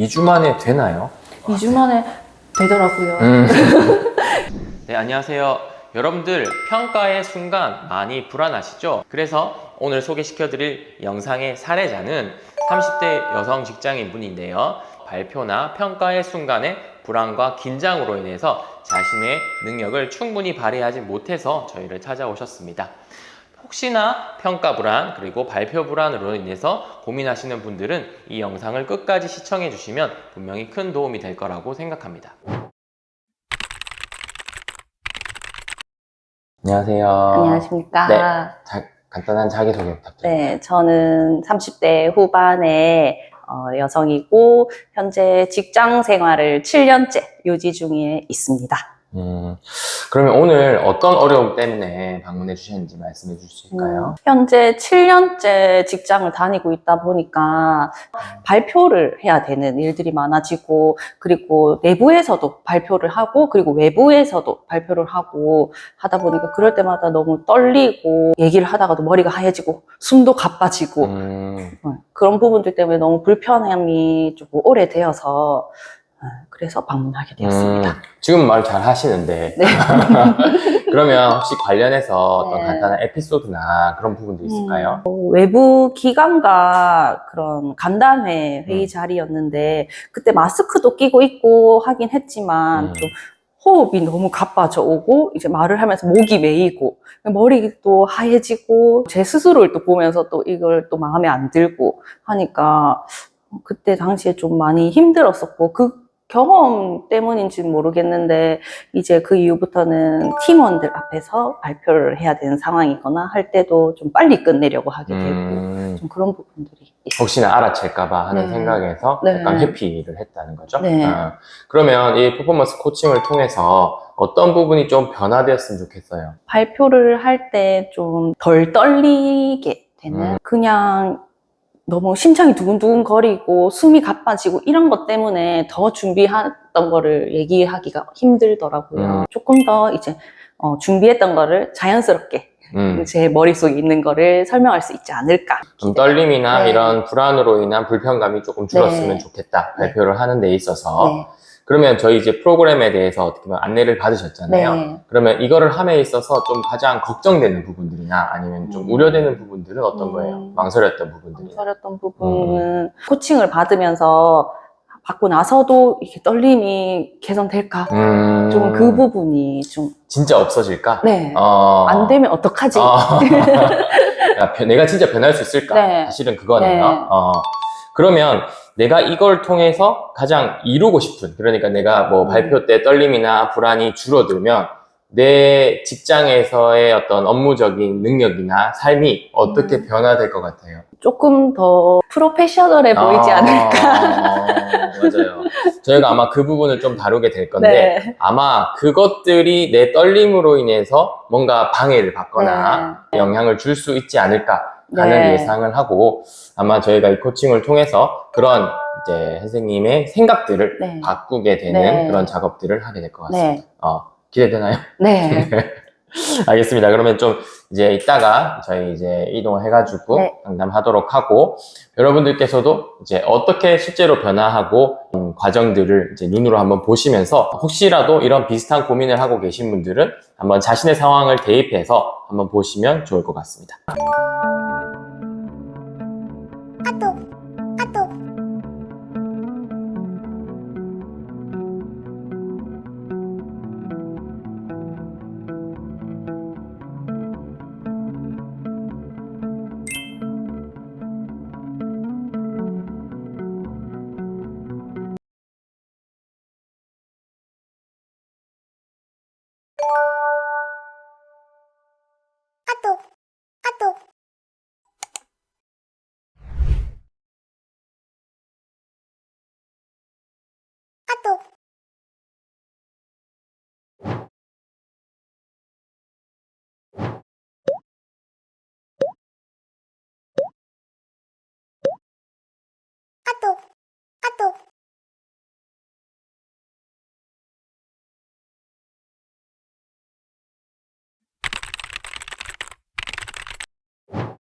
2주 만에 되나요? 2주 만에 되더라고요. 음. 네, 안녕하세요. 여러분들 평가의 순간 많이 불안하시죠? 그래서 오늘 소개시켜드릴 영상의 사례자는 30대 여성 직장인 분인데요. 발표나 평가의 순간에 불안과 긴장으로 인해서 자신의 능력을 충분히 발휘하지 못해서 저희를 찾아오셨습니다. 혹시나 평가 불안 그리고 발표 불안으로 인해서 고민하시는 분들은 이 영상을 끝까지 시청해 주시면 분명히 큰 도움이 될 거라고 생각합니다. 안녕하세요. 안녕하십니까. 네. 자, 간단한 자기소개 부탁드립니다. 네, 저는 30대 후반의 어, 여성이고 현재 직장 생활을 7년째 유지 중에 있습니다. 음, 그러면 오늘 어떤 어려움 때문에 방문해 주셨는지 말씀해 주실 수 있을까요? 음, 현재 7년째 직장을 다니고 있다 보니까 발표를 해야 되는 일들이 많아지고 그리고 내부에서도 발표를 하고 그리고 외부에서도 발표를 하고 하다 보니까 그럴 때마다 너무 떨리고 얘기를 하다가도 머리가 하얘지고 숨도 가빠지고 음, 어, 그런 부분들 때문에 너무 불편함이 조금 오래되어서 어, 그래서 방문하게 되었습니다. 음, 지금 말 잘 하시는데 네. 그러면 혹시 관련해서 어떤 네. 간단한 에피소드나 그런 부분도 있을까요? 어, 외부 기관과 그런 간담회 회의 음. 자리였는데 그때 마스크도 끼고 있고 하긴 했지만 음. 좀 호흡이 너무 가빠져 오고 이제 말을 하면서 목이 메이고 머리도 하얘지고 제 스스로를 또 보면서 또 이걸 또 마음에 안 들고 하니까 그때 당시에 좀 많이 힘들었었고 그 경험 때문인지는 모르겠는데 이제 그 이후부터는 팀원들 앞에서 발표를 해야 되는 상황이거나 할 때도 좀 빨리 끝내려고 하게 되고 음, 좀 그런 부분들이 있어요. 혹시나 알아챌까봐 하는 네. 생각에서 네. 약간 회피를 했다는 거죠? 네. 어, 그러면 이 퍼포먼스 코칭을 통해서 어떤 부분이 좀 변화되었으면 좋겠어요? 발표를 할 때 좀 덜 떨리게 되는 음. 그냥 너무 심장이 두근두근 거리고 숨이 가빠지고 이런 것 때문에 더 준비했던 거를 얘기하기가 힘들더라고요. 음. 조금 더 이제 어, 준비했던 거를 자연스럽게 음, 제 머릿속에 있는 거를 설명할 수 있지 않을까. 좀 떨림이나 네. 이런 불안으로 인한 불편감이 조금 줄었으면 네. 좋겠다. 네. 발표를 하는 데 있어서. 네. 그러면 저희 이제 프로그램에 대해서 어떻게 보면 안내를 받으셨잖아요. 네. 그러면 이거를 함에 있어서 좀 가장 걱정되는 부분들이나 아니면 좀 음. 우려되는 부분들은 어떤 음. 거예요? 망설였던 부분들이. 망설였던 부분은 코칭을 받으면서 받고 나서도 이렇게 떨림이 개선될까? 음, 좀그 부분이 좀, 진짜 없어질까? 네. 어. 안 되면 어떡하지? 어. 야, 내가 진짜 변할 수 있을까? 네. 사실은 그거네요. 네. 어. 그러면 내가 이걸 통해서 가장 이루고 싶은, 그러니까 내가 뭐 음. 발표 때 떨림이나 불안이 줄어들면 내 직장에서의 어떤 업무적인 능력이나 삶이 어떻게 음. 변화될 것 같아요? 조금 더 프로페셔널해 보이지 아, 않을까? 맞아요. 저희가 아마 그 부분을 좀 다루게 될 건데, 네. 아마 그것들이 내 떨림으로 인해서 뭔가 방해를 받거나 네. 영향을 줄 수 있지 않을까 하는 네. 예상을 하고 아마 저희가 이 코칭을 통해서 그런 이제 선생님의 생각들을 네. 바꾸게 되는 네. 그런 작업들을 하게 될 것 같습니다. 네. 어, 기대되나요? 네. 알겠습니다. 그러면 좀 이제 이따가 저희 이제 이동을 해가지고 네. 상담하도록 하고 여러분들께서도 이제 어떻게 실제로 변화하고 음, 과정들을 이제 눈으로 한번 보시면서 혹시라도 이런 비슷한 고민을 하고 계신 분들은 한번 자신의 상황을 대입해서 한번 보시면 좋을 것 같습니다. あと。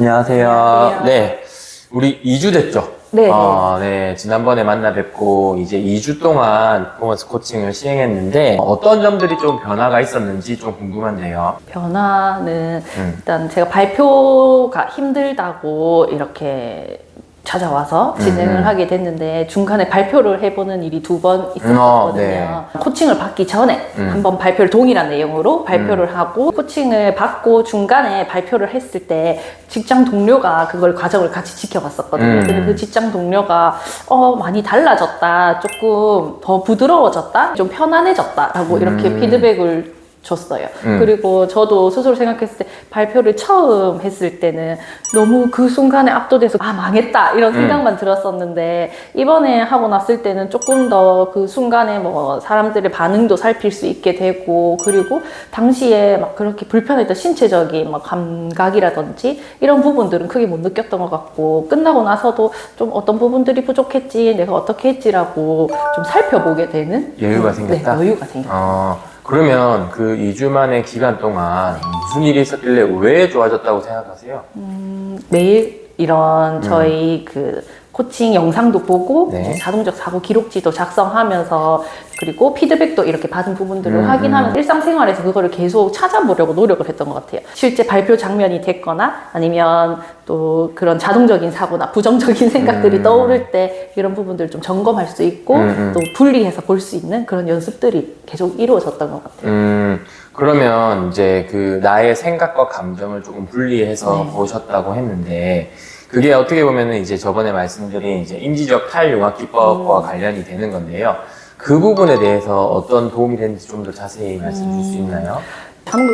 안녕하세요. 안녕하세요. 네. 우리 2주 됐죠? 네. 어, 네. 지난번에 만나 뵙고 이제 2주 동안 퍼포먼스 코칭을 시행했는데 어떤 점들이 좀 변화가 있었는지 좀 궁금한데요. 변화는 음. 일단 제가 발표가 힘들다고 이렇게 찾아와서 진행을 음. 하게 됐는데 중간에 발표를 해보는 일이 두번 어, 있었거든요. 네. 코칭을 받기 전에 음. 한번 발표를 동일한 내용으로 발표를 하고 코칭을 받고 중간에 발표를 했을 때 직장 동료가 그걸 과정을 같이 지켜봤었거든요. 음. 근데 그 직장 동료가 어 많이 달라졌다, 조금 더 부드러워졌다, 좀 편안해졌다라고 이렇게 음. 피드백을 줬어요. 음. 그리고 저도 스스로 생각했을 때 발표를 처음 했을 때는 너무 그 순간에 압도돼서 아 망했다 이런 음. 생각만 들었었는데 이번에 하고 났을 때는 조금 더 그 순간에 뭐 사람들의 반응도 살필 수 있게 되고 그리고 당시에 막 그렇게 불편했던 신체적인 막 감각이라든지 이런 부분들은 크게 못 느꼈던 것 같고 끝나고 나서도 좀 어떤 부분들이 부족했지 내가 어떻게 했지라고 좀 살펴보게 되는 여유가 음, 생겼다? 네, 여유가 생겼다. 어, 그러면 그 2주 만의 기간 동안 무슨 일이 있었길래 왜 좋아졌다고 생각하세요? 음, 매일 이런 저희 그 코칭 영상도 보고 네. 이제 자동적 사고 기록지도 작성하면서 그리고 피드백도 이렇게 받은 부분들을 음, 확인하면서 일상생활에서 그거를 계속 찾아보려고 노력을 했던 것 같아요. 실제 발표 장면이 됐거나 아니면 또 그런 자동적인 사고나 부정적인 생각들이 음. 떠오를 때 이런 부분들을 좀 점검할 수 있고 음, 음. 또 분리해서 볼 수 있는 그런 연습들이 계속 이루어졌던 것 같아요. 음, 그러면 이제 그 나의 생각과 감정을 조금 분리해서 네. 보셨다고 했는데 그게 어떻게 보면은 이제 저번에 말씀드린 이제 인지적 탈융합 기법과 음. 관련이 되는 건데요. 그 부분에 대해서 어떤 도움이 됐는지 좀 더 자세히 말씀 주실 수 음. 있나요?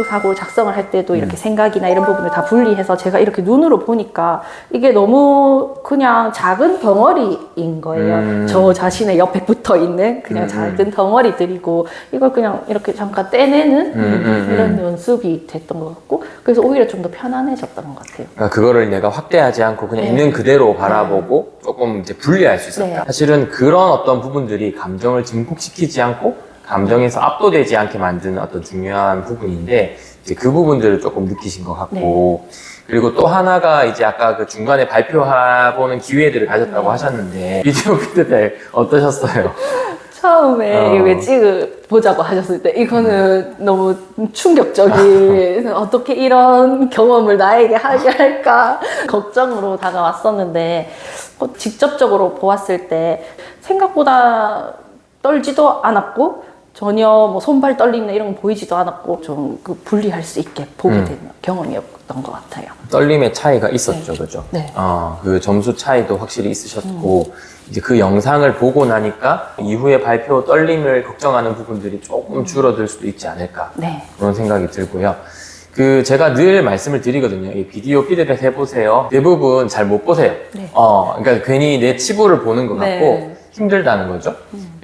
사고를 작성을 할 때도 음. 이렇게 생각이나 이런 부분을 다 분리해서 제가 이렇게 눈으로 보니까 이게 너무 그냥 작은 덩어리인 거예요. 음. 저 자신의 옆에 붙어 있는 그냥 음, 작은 덩어리들이고 이걸 그냥 이렇게 잠깐 떼내는 음, 음, 이런 음. 연습이 됐던 것 같고 그래서 오히려 좀 더 편안해졌던 것 같아요. 그러니까 그거를 내가 확대하지 않고 그냥 네. 있는 그대로 바라보고 조금 이제 분리할 수 있었다. 네. 사실은 그런 어떤 부분들이 감정을 증폭시키지 않고 감정에서 압도되지 않게 만드는 어떤 중요한 부분인데 이제 그 부분들을 조금 느끼신 것 같고 네. 그리고 또 하나가 이제 아까 그 중간에 발표해보는 기회들을 가졌다고 네. 하셨는데 비디오 피드백 어떠셨어요? 처음에 어. 이거 찍을 보자고 하셨을 때 이거는 너무 충격적인 어떻게 이런 경험을 나에게 하게 할까 걱정으로 다가왔었는데 어, 직접적으로 보았을 때 생각보다 떨지도 않았고 전혀 뭐 손발 떨리는 이런 거 보이지도 않았고 좀 그 분리할 수 있게 보게 음. 되는 경험이었던 것 같아요. 떨림의 차이가 있었죠, 그죠? 네. 어, 그 점수 차이도 확실히 있으셨고, 이제 그 영상을 보고 나니까 이후에 발표 떨림을 걱정하는 부분들이 조금 줄어들 수도 있지 않을까. 네. 그런 생각이 들고요. 그, 제가 늘 말씀을 드리거든요. 이 비디오 피드백 해보세요. 대부분 잘 못 보세요. 네. 어, 그러니까 괜히 내 치부를 보는 것 같고, 네. 음. 힘들다는 거죠.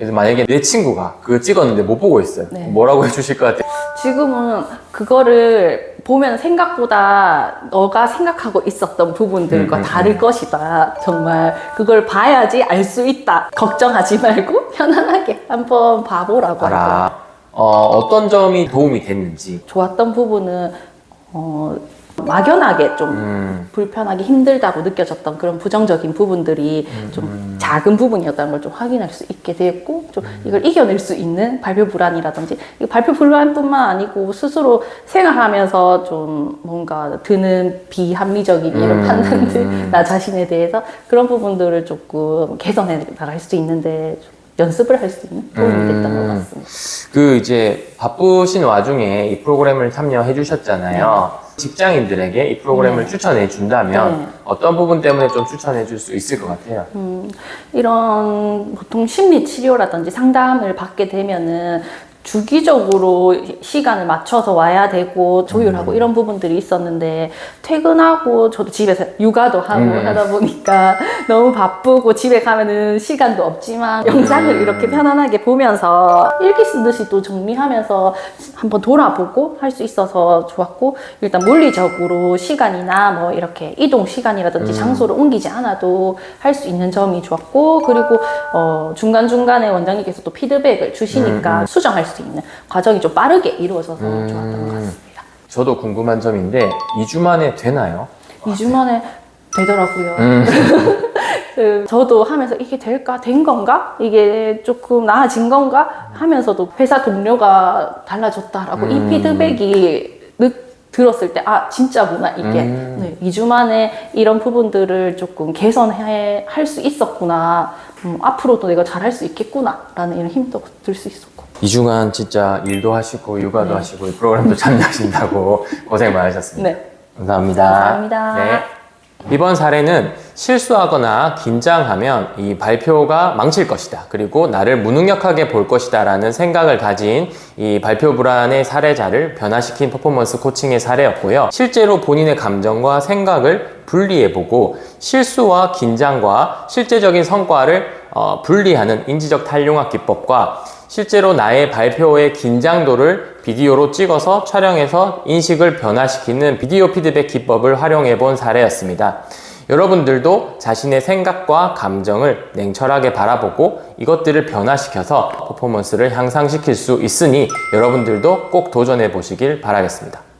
그래서 만약에 내 친구가 그거 찍었는데 못 보고 있어요. 네. 뭐라고 해주실 것 같아요? 지금은 그거를 보면 생각보다 너가 생각하고 있었던 부분들과 음, 음, 다를 것이다. 정말 그걸 봐야지 알 수 있다. 걱정하지 말고 편안하게 한번 봐보라고. 알아. 어, 어떤 점이 도움이 됐는지. 좋았던 부분은 어, 막연하게 좀 음, 불편하게 힘들다고 느껴졌던 그런 부정적인 부분들이 음, 좀 작은 부분이었다는 걸 좀 확인할 수 있게 되었고 좀 이걸 이겨낼 수 있는 발표 불안이라든지 이 발표 불안뿐만 아니고 스스로 생활하면서 좀 뭔가 드는 비합리적인 이런 음. 판단들 나 자신에 대해서 그런 부분들을 조금 개선해 나갈 수 있는데 좀 연습을 할 수 있는 도움이 됐던 음. 것 같습니다. 그 이제 바쁘신 와중에 이 프로그램을 참여해 주셨잖아요. 직장인들에게 이 프로그램을 네. 추천해 준다면 네. 어떤 부분 때문에 좀 추천해 줄 수 있을 것 같아요. 음, 이런 보통 심리 치료라든지 상담을 받게 되면은 주기적으로 시간을 맞춰서 와야 되고 조율하고 이런 부분들이 있었는데 퇴근하고 저도 집에서 육아도 하고 음. 하다 보니까 너무 바쁘고 집에 가면은 시간도 없지만 영상을 이렇게 편안하게 보면서 일기 쓰듯이 또 정리하면서 한번 돌아보고 할 수 있어서 좋았고 일단 물리적으로 시간이나 뭐 이렇게 이동 시간이라든지 장소를 옮기지 않아도 할 수 있는 점이 좋았고 그리고 어 중간 중간에 원장님께서 또 피드백을 주시니까 수정할 수 있는 과정이 좀 빠르게 이루어져서 음. 좋았던 것 같습니다. 저도 궁금한 점인데 2주 만에 되나요? 2주 만에 되더라고요. 음. 그 저도 하면서 이게 될까? 된 건가? 이게 조금 나아진 건가? 하면서도 회사 동료가 달라졌다라고 음. 이 피드백이 늦, 들었을 때, 아, 진짜구나, 이게. 음. 네, 2주 만에 이런 부분들을 조금 개선할 수 있었구나. 음, 앞으로도 내가 잘할 수 있겠구나. 라는 이런 힘도 들 수 있었고. 이중한 진짜 일도 하시고 육아도 네. 하시고 이 프로그램도 참여하신다고 고생 많으셨습니다. 네. 감사합니다. 감사합니다. 네. 이번 사례는 실수하거나 긴장하면 이 발표가 망칠 것이다. 그리고 나를 무능력하게 볼 것이다. 라는 생각을 가진 이 발표 불안의 사례자를 변화시킨 퍼포먼스 코칭의 사례였고요. 실제로 본인의 감정과 생각을 분리해보고 실수와 긴장과 실제적인 성과를 어, 분리하는 인지적 탄용학 기법과 실제로 나의 발표의 긴장도를 비디오로 찍어서 촬영해서 인식을 변화시키는 비디오 피드백 기법을 활용해 본 사례였습니다. 여러분들도 자신의 생각과 감정을 냉철하게 바라보고 이것들을 변화시켜서 퍼포먼스를 향상시킬 수 있으니 여러분들도 꼭 도전해 보시길 바라겠습니다.